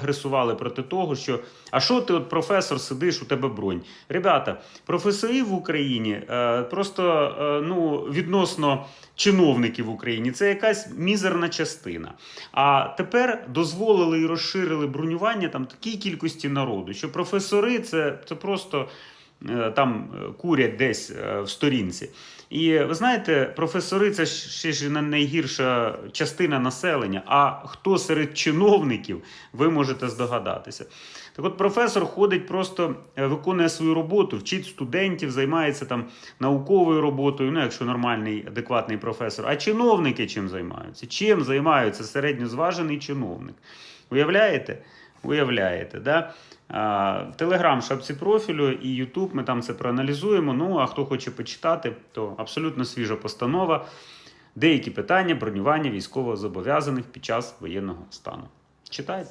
агресували проти того, що а що ти, от професор, сидиш, у тебе бронь. Ребята, професори в Україні е, просто е, ну, відносно чиновників в Україні це якась мізерна частина. А тепер дозволили і розширили бронювання там такій кількості народу, що професори це, це просто там е, курять десь е, в сторінці. І ви знаєте, професори це ще ж найгірша частина населення. А хто серед чиновників, ви можете здогадатися. Так от професор ходить, просто е, виконує свою роботу, вчить студентів, займається там науковою роботою, ну якщо нормальний, адекватний професор. А чиновники чим займаються? Чим займаються середньозважений чиновник? Уявляєте? Уявляєте, да? Телеграм, шапці профілю і Ютуб. Ми там це проаналізуємо. Ну а хто хоче почитати, то абсолютно свіжа постанова. Деякі питання бронювання військовозобов'язаних під час воєнного стану. Читайте.